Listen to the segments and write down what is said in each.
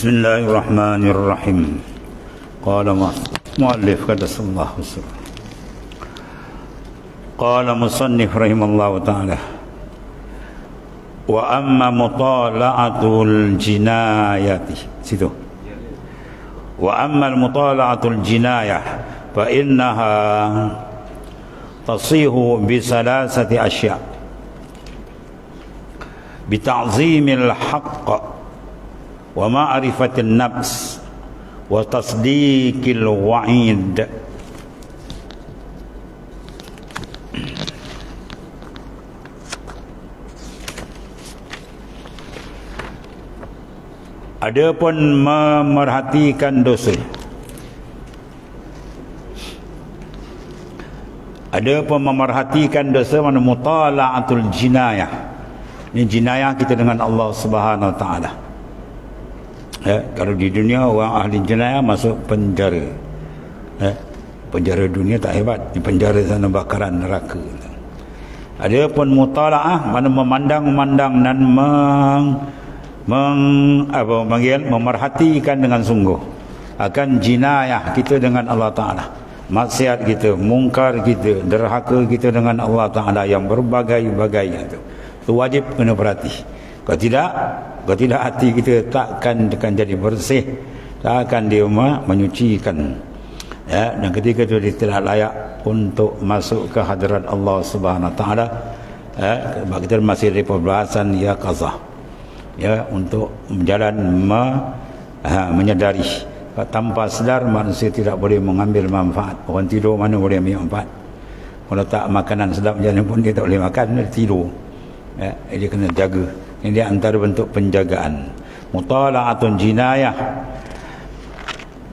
بسم الله الرحمن الرحيم. قال مؤلف قدس الله سره قال مصنف رحمه الله تعالى وأما مطالعة الجناية situ وأما المطالعة الجناية فإنها تصيح بثلاثة أشياء. بتعظيم الحق wa ma'rifatin nafs wa tasdiqil wa'id Adapun memerhatikan dosa Ada pun memerhatikan dosa mana mutala'atul jinayah. Ini jinayah kita dengan Allah Subhanahu Wa Ta'ala. Ya, kalau di dunia orang ahli jenayah masuk penjara. Ya, penjara dunia tak hebat, di penjara sana bakaran neraka. Ada pun mutala'ah mana memandang-memandang dan meng meng, apa panggil memerhatikan dengan sungguh. Akan jinayah kita dengan Allah Taala. Maksiat kita mungkar kita derhaka kita dengan Allah Taala yang berbagai-bagai itu. Itu wajib kena perhati kalau tidak kalau tidak hati kita takkan akan jadi bersih takkan dia menyucikan. Ya dan ketika itu dia tidak layak untuk masuk ke hadirat Allah Subhanahu taala ya kita masih di pembahasan ya qazah ya untuk berjalan me, ha, menyadari tanpa sedar manusia tidak boleh mengambil manfaat. Orang tidur mana boleh ambil manfaat? Kalau tak makanan sedap macam pun dia tak boleh makan dia tidur. Ya, dia kena jaga ini antara bentuk penjagaan. Mutala'atun jinayah.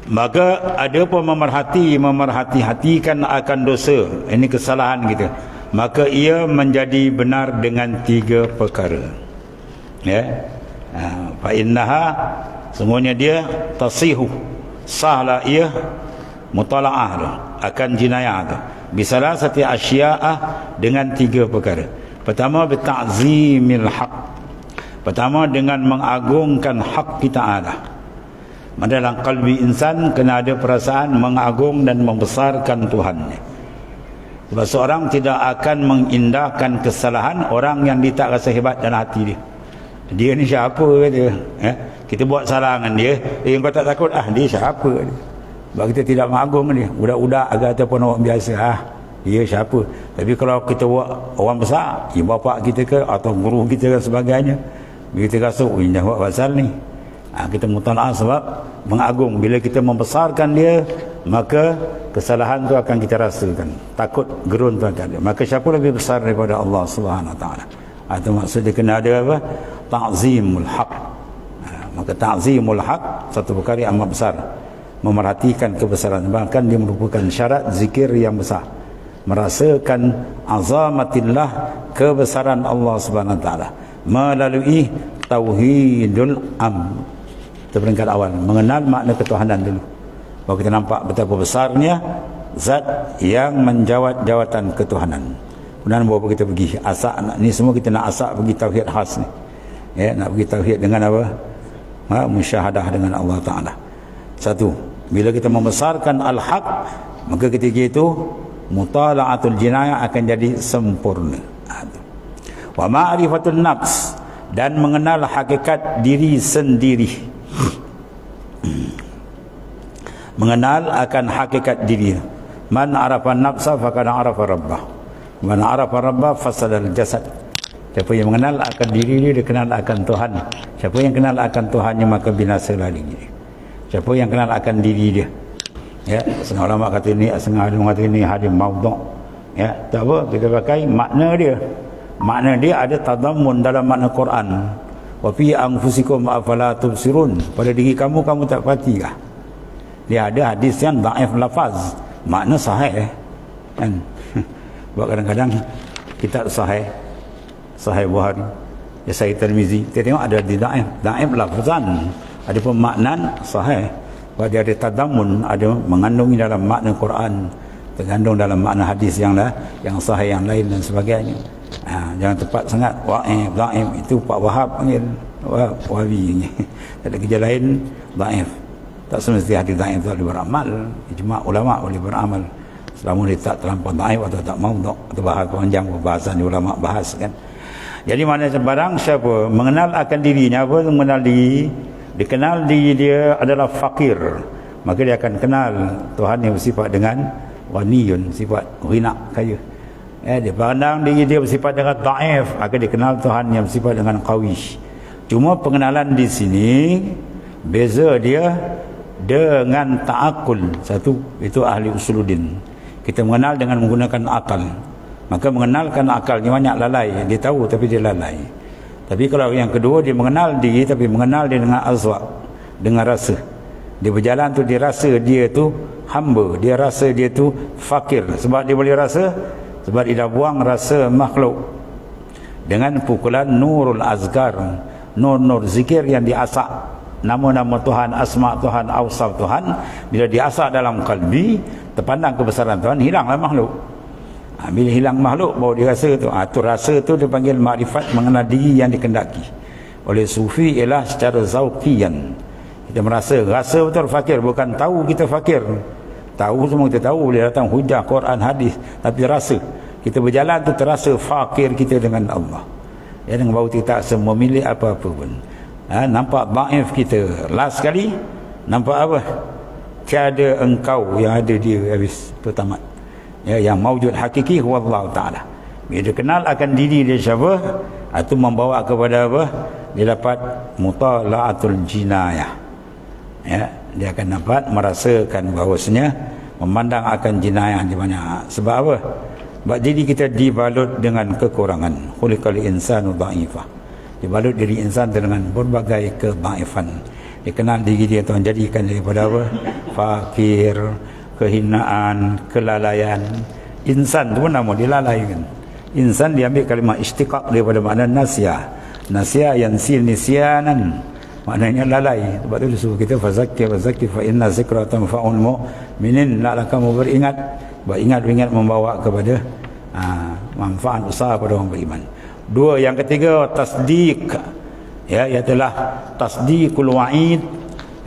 Maka ada pun memerhati memerhati-hatikan akan dosa. Ini kesalahan kita. Maka ia menjadi benar dengan tiga perkara. Ya. Ha, fa innaha semuanya dia tasihu. Sahla ia mutalaah akan jinayah tu. Bisalah satu asyaah dengan tiga perkara. Pertama bitazimil haq pertama dengan mengagungkan hak kita ada. Dalam kalbi insan kena ada perasaan mengagung dan membesarkan Tuhan sebab seorang tidak akan mengindahkan kesalahan orang yang dia tak rasa hebat dalam hati dia. Dia ni siapa kata eh? kita buat salah dengan dia eh kau tak takut? Ah dia siapa? Kata sebab kita tidak mengagung dia. Budak-budak agak ataupun orang biasa ah dia siapa? Tapi kalau kita buat orang besar ibu bapa kita ke atau guru kita dan sebagainya kita rasa oh ini buat pasal ni. Ha, kita mutalaah sebab mengagung. Bila kita membesarkan dia maka kesalahan tu akan kita rasakan. Takut gerun tu akan ada. Maka siapa lebih besar daripada Allah Subhanahu Wa Taala? Itu maksudnya kena ada apa? Ta'zimul haq. Ha, maka ta'zimul haq satu perkara yang amat besar. Memerhatikan kebesaran. Bahkan dia merupakan syarat zikir yang besar. Merasakan azamatillah kebesaran Allah Subhanahu taala melalui tauhidul am. Itu peringkat awal. Mengenal makna ketuhanan dulu. Bahawa kita nampak betapa besarnya zat yang menjawat jawatan ketuhanan. Kemudian bawa kita pergi asak ni semua kita nak asak pergi tauhid khas ni. Ya nak pergi tauhid dengan apa? Ha, musyahadah dengan Allah taala. Satu bila kita membesarkan al-haq maka ketika itu mutala'atul jinayah akan jadi sempurna. Ha, wa ma'rifatun nafs dan mengenal hakikat diri sendiri mengenal akan hakikat diri man arafa nafsa faqad arafa rabbah man arafa rabbah fasadal jasad Siapa yang mengenal akan diri dia, dia kenal akan Tuhan. Siapa yang kenal akan Tuhannya, maka binasa lari dia. Siapa yang kenal akan diri dia. Ya, setengah ulama kata ini, setengah ulama kata ini hadir maudhu'. Ya, tak apa, kita pakai makna dia. Makna dia ada tadamun dalam makna Quran. Wa fi anfusikum afala tubsirun. Pada diri kamu kamu tak perhatikah? Dia ada hadis yang dhaif lafaz. Makna sahih eh. Kan? Buat kadang-kadang kita sahih Sahih Bukhari ya Sahih Tirmizi kita tengok ada di daif daif lafazan ada pun maknan sahih Sebab dia ada tadamun, ada mengandungi dalam makna Quran, tergandung dalam makna hadis yang lah, yang sahih yang lain dan sebagainya. Ha, jangan tepat sangat. Wa'if, da'if itu Pak Wahab panggil Wahabi tak ada kerja lain da'if. Tak semestinya hadis da'if itu boleh beramal ijma' ulama boleh beramal selama dia tak terlampau da'if atau tak mau atau bahas panjang pembahasan ulama bahas kan. Jadi mana sebarang siapa mengenal akan dirinya apa mengenal diri? Dikenal diri dia adalah fakir. Maka dia akan kenal Tuhan yang bersifat dengan waniyun sifat ghina kaya eh, dia pandang diri dia bersifat dengan da'if maka dia kenal Tuhan yang bersifat dengan qawish. Cuma pengenalan di sini beza dia dengan ta'akul. Satu itu ahli usuluddin kita mengenal dengan menggunakan akal. Maka mengenalkan akalnya banyak lalai. Dia tahu tapi dia lalai. Tapi kalau yang kedua dia mengenal diri tapi mengenal dia dengan azwaq dengan rasa. Dia berjalan tu dia rasa dia tu hamba. Dia rasa dia tu fakir. Sebab dia boleh rasa sebab dia dah buang rasa makhluk. Dengan pukulan nurul azkar. Nur-nur zikir yang diasak. Nama-nama Tuhan asma Tuhan awsaf Tuhan. Bila diasak dalam kalbi terpandang kebesaran Tuhan hilanglah makhluk. Ha, bila hilang makhluk baru dia rasa tu. Ha, tu rasa tu dipanggil makrifat mengenal diri yang dikendaki. Oleh sufi ialah secara zauqiyan kita merasa rasa betul fakir bukan tahu kita fakir tahu semua kita tahu boleh datang hujah Quran hadis. Tapi rasa kita berjalan tu terasa fakir kita dengan Allah. Ya dengan bau kita tak memilih apa-apa pun. Ha, nampak baif kita. Last sekali nampak apa? Tiada engkau yang ada dia habis pertama ya yang maujud hakiki wallahu taala. Bila dia kenal akan diri dia siapa itu membawa kepada apa? Dia dapat mutalaatul jinayah. Ya dia akan dapat merasakan bahawasanya memandang akan jinayah di mana sebab apa sebab diri kita dibalut dengan kekurangan khuliqal insanu dha'ifah dibalut diri insan dengan berbagai kebaifan dikenal diri dia Tuhan jadikan daripada apa fakir kehinaan, kelalaian. Insan tu pun nama dia lalai kan. Insan diambil kalimah istiqaq daripada makna nasya. Nasya yang sil nisyanan. Maknanya lalai. Sebab tu disuruh kita fazakir fazakir fa inna zikra tanfa'ul mu'minin. Naklah kamu beringat. Sebab ingat membawa kepada ha, manfaat usaha pada orang beriman. Dua yang ketiga tasdik. Ya, ialah tasdikul wa'id.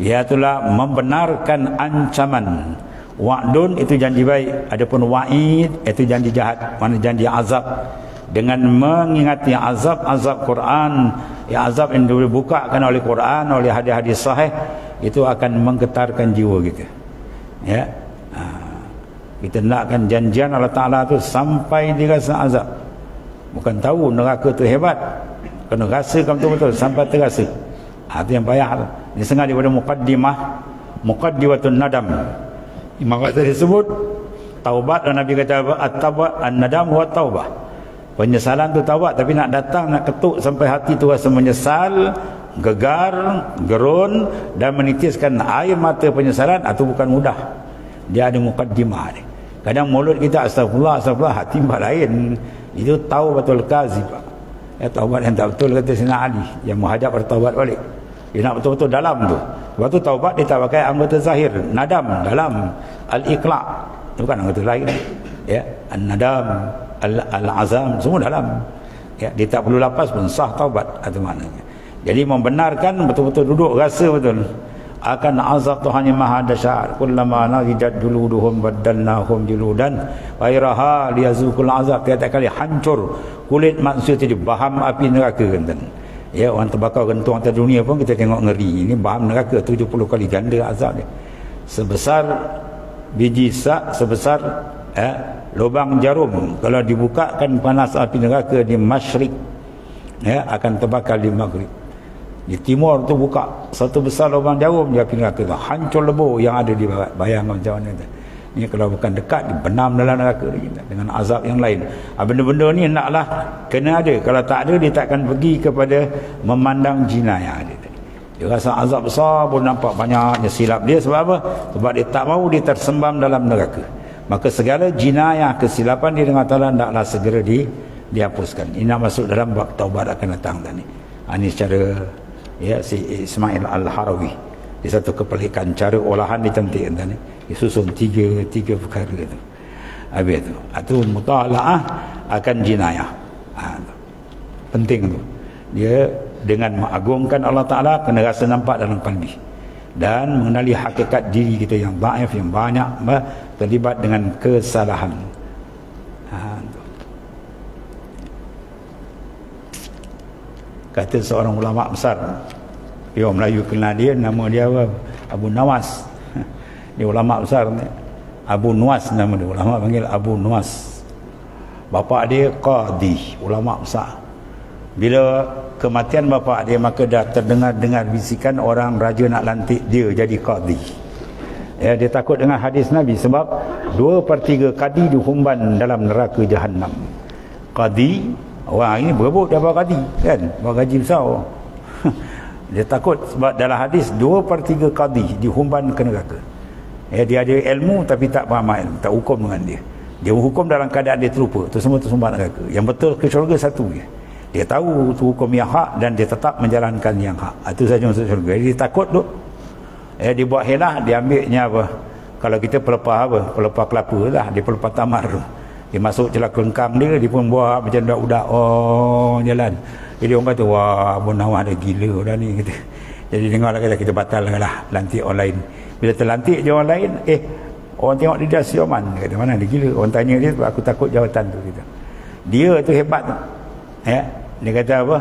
Iaitulah membenarkan ancaman Wa'dun itu janji baik Adapun wa'id itu janji jahat Mana janji azab Dengan mengingati azab-azab Quran Ya azab yang dibukakan oleh Quran Oleh hadis-hadis sahih Itu akan menggetarkan jiwa kita. Ya. Ha. Kita nakkan janjian Allah Ta'ala itu Sampai dirasa azab. Bukan tahu neraka itu hebat. Kena rasakan betul-betul Sampai terasa. Ha, Itu yang payah Ini sengaja daripada muqaddimah Muqaddimatun nadam. Maka tadi sebut taubat dan Nabi kata? At-taubat an-nadam wa taubah. Penyesalan tu taubat tapi nak datang nak ketuk sampai hati tu rasa menyesal, gegar, gerun dan menitiskan air mata penyesalan itu bukan mudah. Dia ada mukaddimah ni. Kadang mulut kita astagfirullah, astagfirullah, hati mbak lain. Itu tahu betul kazib. Ya, taubat yang tak betul kata Sina Ali. Yang menghadap bertaubat balik. Dia nak betul-betul dalam tu. Sebab tu taubat dia tak pakai anggota zahir. Nadam dalam. Al-iqla' Bukan anggota lain. Ya. Al-nadam. Al-azam. Semua dalam. Ya. Dia tak perlu lapas pun sah taubat. Itu maknanya. Jadi membenarkan betul-betul duduk rasa betul. Akan azab Tuhan yang maha dasyar. Kullama nazidat juluduhum baddalnahum juludan. Wairaha liyazukul azab. Tiada kali hancur. Kulit manusia jadi baham api neraka. Kenten. Ya orang terbakar gantung atas dunia pun kita tengok ngeri. Ini bahan neraka 70 kali ganda azab dia. Sebesar biji sak sebesar eh, lubang jarum kalau dibukakan panas api neraka di masyrik ya akan terbakar di maghrib. Di timur tu buka satu besar lubang jarum di api neraka tu hancur lebur yang ada di barat. Bayang macam mana tu. Ini kalau bukan dekat dibenam dalam neraka dengan azab yang lain. Ah, benda-benda ni naklah kena ada. Kalau tak ada dia takkan pergi kepada memandang jinayah dia. Dia rasa azab besar pun nampak banyaknya silap dia sebab apa? Sebab dia tak mahu dia tersembam dalam neraka. Maka segala jinayah kesilapan dia dengan Allah taklah segera di dihapuskan. Ini masuk dalam bab taubat akan datang tadi. Ini secara ya si Ismail Al-Harawi. Di satu kepelikan cara olahan dia cantik tuan dia susun tiga tiga perkara tu. Habis tu. Itu mutalaah akan jinayah. Ha, tu. penting tu. Dia dengan mengagungkan Allah Ta'ala kena rasa nampak dalam kalbi dan mengenali hakikat diri kita yang baif yang banyak terlibat dengan kesalahan. Ha, kata seorang ulama besar dia orang Melayu kenal dia nama dia Abu Nawas. Dia ulama besar ni. Abu Nuwas nama dia. Ulama panggil Abu Nuwas. Bapa dia qadi ulama besar. Bila kematian bapa dia maka dah terdengar dengar bisikan orang raja nak lantik dia jadi qadi. Ya dia takut dengan hadis Nabi sebab dua per tiga qadi dihumban dalam neraka jahanam qadi orang ini berebut dapat qadi kan? Buat gaji besar. Dia takut sebab dalam hadis dua per tiga qadi dihumban ke neraka. Ya, dia ada ilmu tapi tak faham ilmu tak hukum dengan dia. Dia hukum dalam keadaan dia terlupa tu semua tersumbat neraka. Yang betul ke syurga satu je dia tahu hukum yang hak dan dia tetap menjalankan yang hak itu saja masuk syurga dia takut tu ya, dia buat helah dia ambilnya apa kalau kita pelepah apa pelepah kelapa lah dia pelepah tamar tu dia masuk celah kelengkang dia dia pun buat macam budak-budak oh jalan jadi orang kata wah Abu Nawah ada gila dah ni kata. Jadi dengar lah kata kita batal lah lantik orang lain. Bila terlantik je orang lain, eh orang tengok dia dah sioman. Kata mana dia gila. Orang tanya dia aku takut jawatan tu kita. Dia tu hebat tu. Ya. Dia kata apa?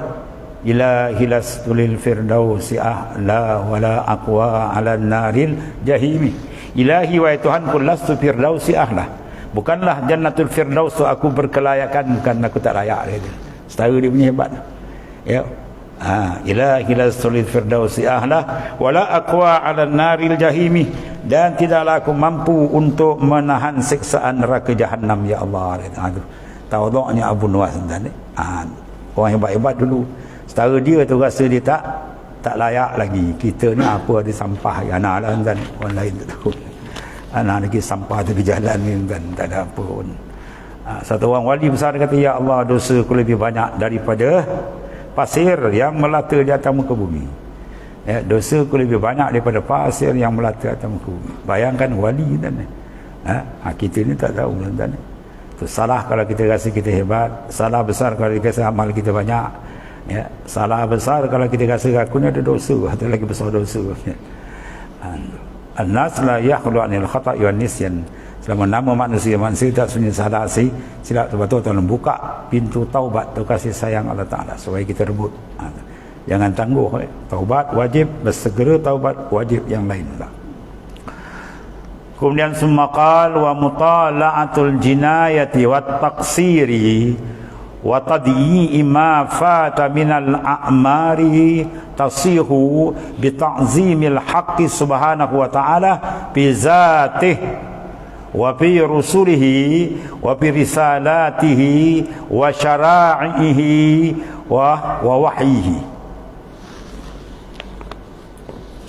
Ila hilas tulil firdausi ahla wala aqwa ala naril jahimi. Ilahi wa Tuhan kul lastu firdausi ahla. Bukanlah jannatul firdaus tu aku berkelayakan bukan aku tak layak dia. Setara dia punya hebat ya ha ilahi la sulil firdausi ahla wala aqwa ala naril jahimi dan tidaklah aku mampu untuk menahan siksaan neraka jahanam ya Allah itu tawaduknya Abu Nuwas dan ha, orang hebat-hebat dulu. Setara dia tu rasa dia tak tak layak lagi. Kita ni apa ada sampah anak lah dan orang lain tak tahu. Anak lagi sampah tu di jalan ni dan tak ada apa pun. Ha, satu orang wali besar kata ya Allah dosa aku lebih banyak daripada pasir yang melata di atas muka bumi. Ya, dosa ku lebih banyak daripada pasir yang melata di atas muka bumi. Bayangkan wali dan ha? kita ni tak tahu dan itu salah kalau kita rasa kita hebat salah besar kalau kita rasa amal kita banyak ya, salah besar kalau kita rasa aku ni ada dosa atau lagi besar dosa ya. An-nas la yakhlu anil khata'i wan nisyan selama nama manusia manusia tak sunyi salah si silap betul tolong buka pintu taubat tu kasih sayang Allah Ta'ala supaya kita rebut ha. jangan tangguh eh. taubat wajib bersegera taubat wajib yang lain lah. Kemudian semakal wa mutala'atul jinayati wa taqsiri wa tadii ma fata minal a'mari tasihu bi ta'zimil haqqi subhanahu wa ta'ala bi zatih wa fi rusulihi wa fi risalatihi wa syara'ihi wa wa wahyihi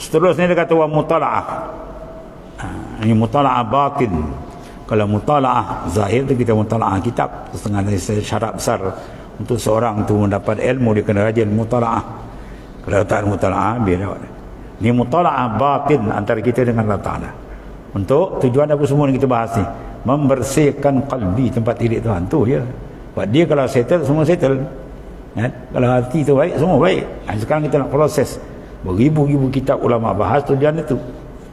seterusnya dia kata wa mutala'ah ini mutala'ah batin. Kalau mutala'ah zahir tu kita mutala'ah kitab. Setengah dari syarat besar untuk seorang tu mendapat ilmu dia kena rajin mutala'ah. Kalau tak mutala'ah biar ini mutala'ah batin antara kita dengan Allah Ta'ala. Untuk tujuan apa semua yang kita bahas ni? Membersihkan kalbi tempat tidik Tuhan. Tu ya buat dia kalau settle semua settle. Ya? kalau hati tu baik semua baik. Sekarang kita nak proses. Beribu-ribu kitab ulama bahas tujuan itu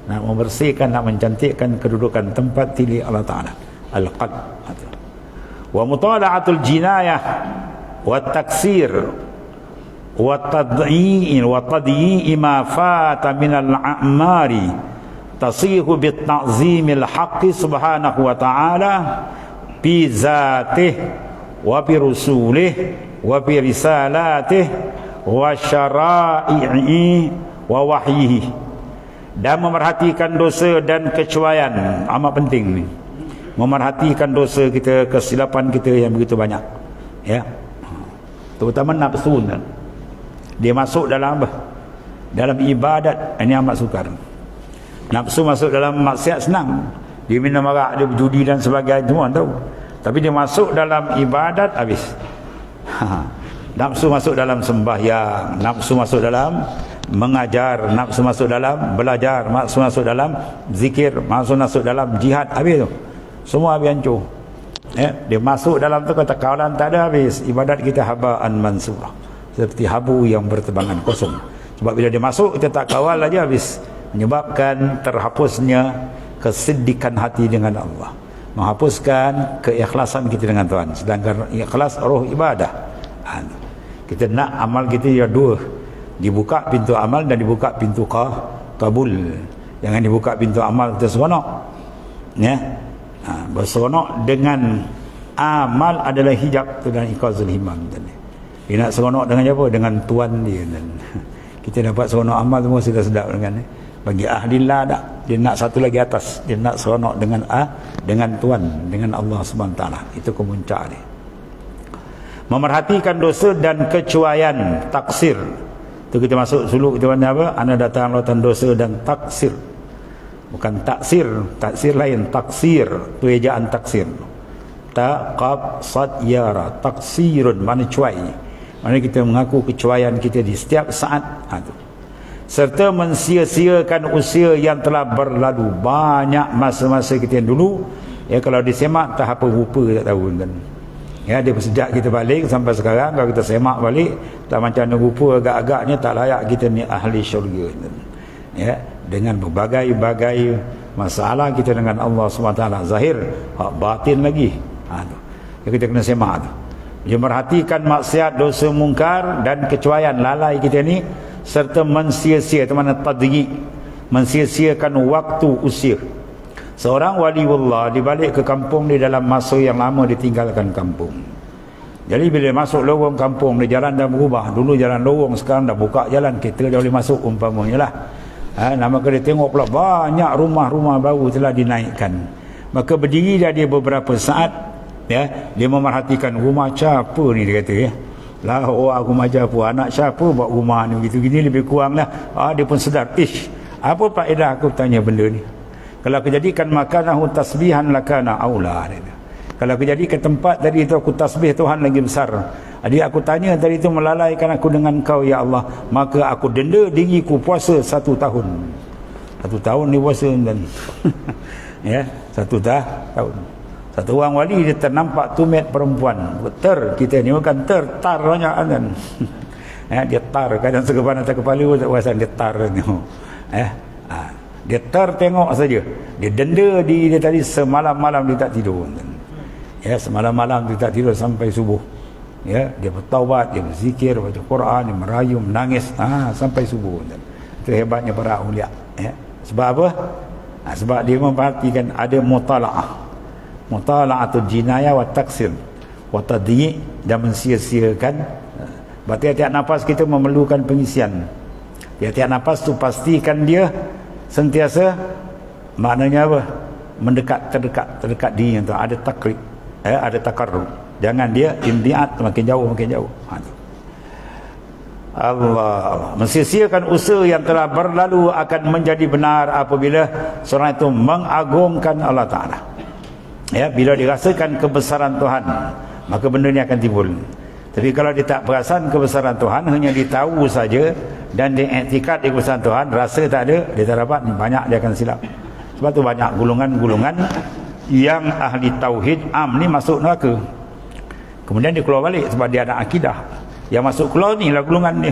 nak membersihkan nak mencantikkan kedudukan tempat tidik Allah Ta'ala. Al-qad. Wa mutala'atul jinayah wa taksir wa tad'i'in wa tad'i'i ma fata minal a'mari. Tasihu bit ta'zimil haqqi subhanahu wa ta'ala bi zatih wa bi rusulih wa bi risalatih wa syara'i'i wa wahyihi dan memerhatikan dosa dan kecuaian. Amat penting ni. Memerhatikan dosa kita kesilapan kita yang begitu banyak. Ya. Terutama nafsu dia masuk dalam apa? Dalam ibadat. Ini amat sukar. Nafsu masuk dalam maksiat senang. Dia minum arak, dia berjudi dan sebagainya. Semua tahu. Tapi dia masuk dalam ibadat habis. nafsu masuk dalam sembahyang, nafsu masuk dalam mengajar nafsu masuk dalam belajar nafsu masuk dalam zikir nafsu masuk dalam jihad habis tu. Semua habis hancur. Ya dia masuk dalam tu kata kawalan tak ada habis. Ibadat kita habaan mansurah. Seperti habu yang bertebangan kosong. Sebab bila dia masuk kita tak kawal aja habis. Menyebabkan terhapusnya kesedihkan hati dengan Allah. Menghapuskan keikhlasan kita dengan Tuhan. Sedangkan ikhlas roh ibadah. Ha, kita nak amal kita ya dua dibuka pintu amal dan dibuka pintu kah, kabul. Jangan dibuka pintu amal kita seronok. Ya? Ha, berseronok dengan amal adalah hijab tu dan ikhazul himam tadi dia nak seronok dengan apa dengan tuan dia dan kita dapat seronok amal semua sudah sedap dengan eh. bagi ahli lah tak? Dia nak satu lagi atas. Dia nak seronok dengan ah dengan tuan dengan Allah taala. Itu kemuncak dia. Memerhatikan dosa dan kecuaian taksir Tu kita masuk suluk kita mana apa? Anda datang lautan dosa dan taksir. Bukan taksir, taksir lain, taksir. Tu ejaan taksir. Taqab sad yara, taksirun mana cuai. Mana kita mengaku kecuaian kita di setiap saat. Ha, tu. Serta mensia-siakan usia yang telah berlalu. Banyak masa-masa kita yang dulu. Ya kalau disemak tak apa rupa tak tahu kan. Ya, dia sejak kita balik sampai sekarang kalau kita semak balik tak macam rupa agak-agaknya tak layak kita ni ahli syurga. Ya, dengan berbagai-bagai masalah kita dengan Allah SWT zahir, hak batin lagi. Ha tu. Ya, kita kena semak tu. Dia merhatikan maksiat, dosa mungkar dan kecuaian lalai kita ni serta mensia-sia tu mana tadyi, mensia-siakan waktu usia. Seorang wali Allah dibalik ke kampung di dalam masa yang lama ditinggalkan kampung. Jadi bila masuk lorong kampung, dia jalan dah berubah. Dulu jalan lorong, sekarang dah buka jalan. Kita dah boleh masuk umpamanya lah. Ha, nama dia tengok pula banyak rumah-rumah baru telah dinaikkan. Maka berdiri dah dia beberapa saat. ya Dia memerhatikan rumah siapa ni dia kata ya. Lah oh aku macam apa anak siapa buat rumah ni begitu gini lebih kurang lah. Ah, dia pun sedar. Ish, apa faedah aku tanya benda ni? Kalau aku jadikan makanahu tasbihan lakana aula. Kalau aku jadikan tempat tadi itu aku tasbih Tuhan lagi besar. Jadi aku tanya tadi itu melalaikan aku dengan kau ya Allah. Maka aku denda diriku puasa satu tahun. Satu tahun ni puasa dan ya satu dah tahun. Satu orang wali dia ternampak tumit perempuan. Ter kita ni bukan ter tar banyak kan. ya, dia tar kadang segepan atas kepala pun tak puasan dia tar ni. Eh, dia tertengok saja dia denda di dia tadi semalam-malam dia tak tidur ya semalam-malam dia tak tidur sampai subuh. Ya dia bertaubat dia berzikir baca Quran dia merayu menangis. Ha, sampai subuh. Itu hebatnya para ulia ya sebab apa? Ha, sebab dia memperhatikan ada mutala'ah. Mutala'atul jinayah wa taksir wa tadyi' dan mensia-siakan. Berarti tiap nafas kita memerlukan pengisian. Tiap-tiap nafas tu pastikan dia sentiasa maknanya apa? Mendekat terdekat terdekat diri yang tu. Ada takrib eh, ada takarrub. Jangan dia imdiat makin jauh makin jauh. Ha, Allah. Mensisiakan usaha yang telah berlalu akan menjadi benar apabila seorang itu mengagungkan Allah Ta'ala. Ya, bila dirasakan kebesaran Tuhan maka benda ini akan timbul. Tapi kalau dia tak perasan kebesaran Tuhan hanya ditahu saja dan dia etikat di kebesaran Tuhan rasa tak ada dia tak dapat banyak dia akan silap. Sebab tu banyak gulungan-gulungan yang ahli tauhid am ni masuk neraka kemudian dia keluar balik sebab dia ada akidah yang masuk keluar ni lah gulungan ni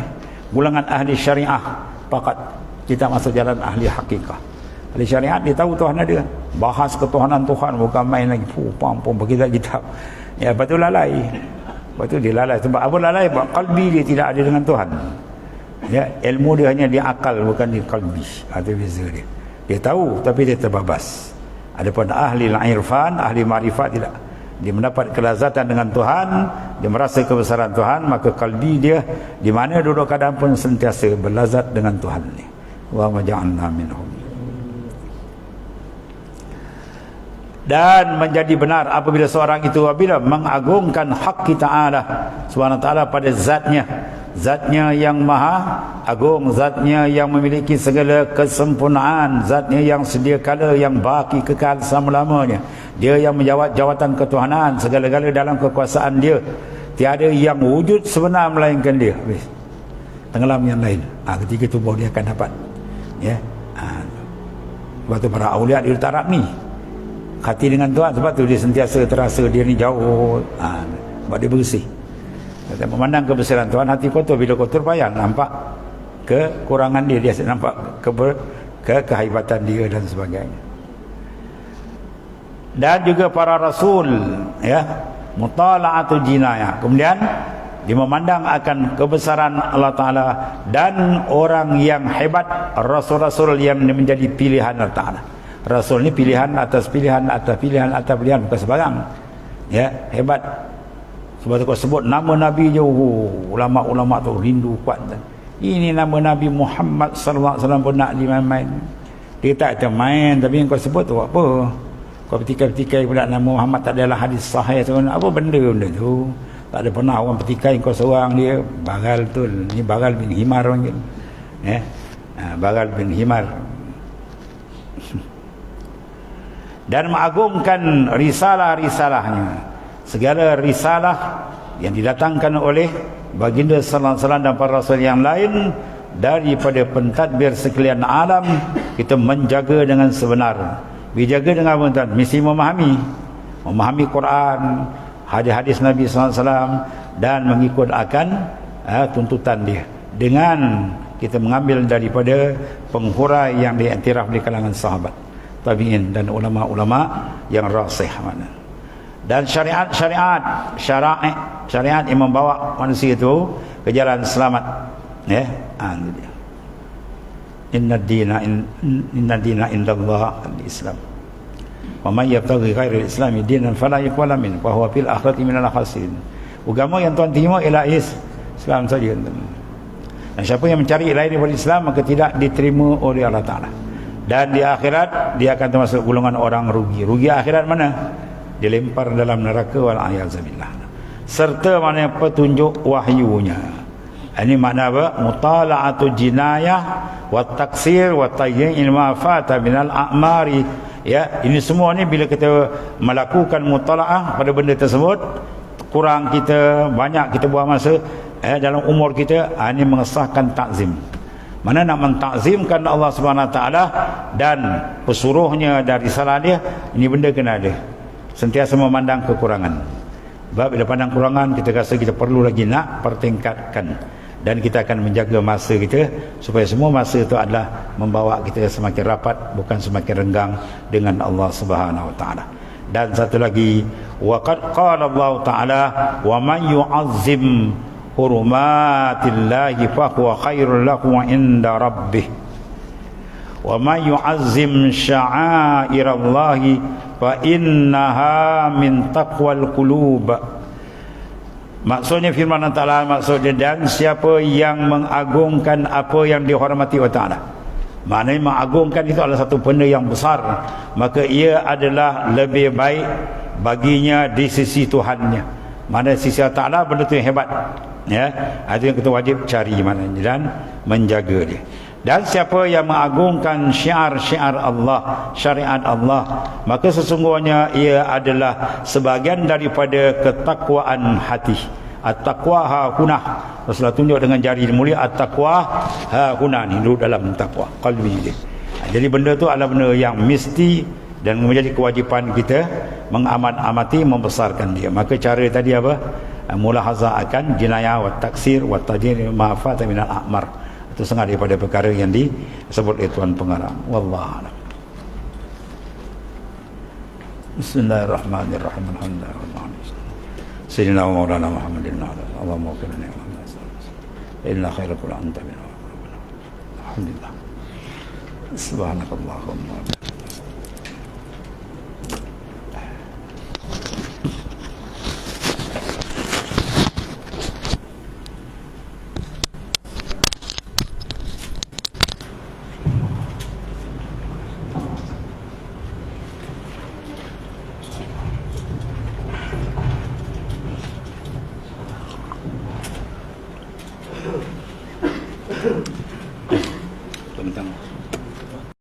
gulungan ahli syariah pakat kita masuk jalan ahli hakikah ahli syariat dia tahu Tuhan ada bahas ketuhanan Tuhan bukan main lagi puh pam pam kita kitab ya betul lalai Lepas tu dia lalai. Sebab apa lalai? Sebab kalbi dia tidak ada dengan Tuhan. Ya, ilmu dia hanya di akal bukan di kalbi. Ada ha, beza dia. Dia tahu tapi dia terbabas. Adapun ahli irfan, ahli marifat tidak. Dia mendapat kelazatan dengan Tuhan, dia merasa kebesaran Tuhan, maka kalbi dia di mana duduk keadaan pun sentiasa berlazat dengan Tuhan ni. Wa maja'alna minhum. dan menjadi benar apabila seorang itu apabila mengagungkan hak kita Allah Subhanahu taala pada zatnya zatnya yang maha agung zatnya yang memiliki segala kesempurnaan zatnya yang sedia kala yang baki kekal selama-lamanya. Dia yang menjawat jawatan ketuhanan segala-gala dalam kekuasaan dia. Tiada yang wujud sebenar melainkan dia. Tenggelam yang lain. Ha, ketika itu baru dia akan dapat. Ya? Ha, sebab tu para awliya di taraf ni hati dengan Tuhan. Sebab tu dia sentiasa terasa dia ni jauh. Ha, sebab dia bersih Kata memandang kebesaran Tuhan hati kotor. Bila kotor payah. Nampak kekurangan dia. Dia nampak ke, ke kehebatan dia dan sebagainya. Dan juga para rasul ya mutala'atul jinayah. Kemudian dia memandang akan kebesaran Allah Ta'ala dan orang yang hebat rasul-rasul yang menjadi pilihan Allah Ta'ala. Rasul ni pilihan atas pilihan atas pilihan atas pilihan bukan sebarang ya hebat sebab tu kau sebut nama Nabi je oh, ulama-ulama tu rindu kuat ini nama Nabi Muhammad wasallam pun nak dimain-main. Dia tak kata main tapi kau sebut tu apa? Kau petikai-petikai pula nama Muhammad tak adalah hadis sahih tu. Apa benda benda tu? Tak ada pernah orang petikai kau seorang dia. Bagal tu ni bagal bin himar orang eh? Ha, bagal bin himar. Dan mengagungkan risalah-risalahnya segala risalah yang didatangkan oleh baginda sallallahu alaihi wasallam dan para rasul yang lain daripada pentadbir sekalian alam kita menjaga dengan sebenar. Dijaga dengan apa tuan? Mesti memahami. Memahami Quran hadis-hadis Nabi wasallam dan mengikut akan uh, tuntutan dia. Dengan kita mengambil daripada penghurai yang diiktiraf di kalangan sahabat tabi'in dan ulama-ulama yang rasih mana dan syariat-syariat syara'i syariat yang membawa manusia itu ke jalan selamat. Ya ha, dia. Inna dina inna dina indallah al-islam. Wa man yabtaghi ghairal islami dinan fala yuqbala min fa huwa fil akhirati minal khasirin. Agama yang tuan terima ialah is Islam saja dan siapa yang mencari lain daripada Islam maka tidak diterima oleh Allah Taala. Dan di akhirat dia akan termasuk golongan orang rugi. Rugi akhirat mana dilempar dalam neraka wal ayazabillah serta mana petunjuk wahyunya. Ini makna apa? Mutala'atu jinayah wa taksir wa tayyin ilma fata minal a'mari. Ya ini semua ni bila kita melakukan mutala'ah pada benda tersebut kurang kita banyak kita buang masa eh, dalam umur kita ah, ini mengesahkan takzim mana nak mentakzimkan Allah Subhanahu taala dan pesuruhnya dari salah dia ini benda kena ada sentiasa memandang kekurangan. Sebab bila pandang kekurangan kita rasa kita perlu lagi nak pertingkatkan. Dan kita akan menjaga masa kita supaya semua masa itu adalah membawa kita semakin rapat bukan semakin renggang dengan Allah Subhanahu taala. Dan satu lagi waqad qala Allah taala wa man yu'azzim hurumatillahi fa huwa khairul lahu inda rabbih man yu'azzim sya'airallahi fa innaha min taqwal qulub. Maksudnya firman Allah Taala maksudnya dan siapa yang mengagungkan apa yang dihormati Allah Taala. Maknanya mengagungkan itu adalah satu benda yang besar. Maka ia adalah lebih baik baginya di sisi Tuhannya. Mana sisi Allah Taala benda itu yang hebat. Ya itu yang kita wajib cari mana dan menjaga dia dan siapa yang mengagungkan syiar-syiar Allah, syariat Allah, maka sesungguhnya ia adalah sebahagian daripada ketakwaan hati. At-taqwa ha hunah. Rasulullah tunjuk dengan jari mulia at-taqwa ha hunah ni dalam takwa qalbi dia. Jadi benda tu adalah benda yang mesti dan menjadi kewajipan kita mengamat-amati membesarkan dia. Maka cara tadi apa? Mulahazah akan jinayah wa taksir wa tajir ma'afat minal a'mar itu sangat daripada perkara yang disebut oleh Tuan Pengarang. Wallah Bismillahirrahmanirrahim. Alhamdulillah Sayyidina wa maulana Muhammadin Allahumma wa kirani Inna khairakul anta bin Alhamdulillah. Subhanakallahumma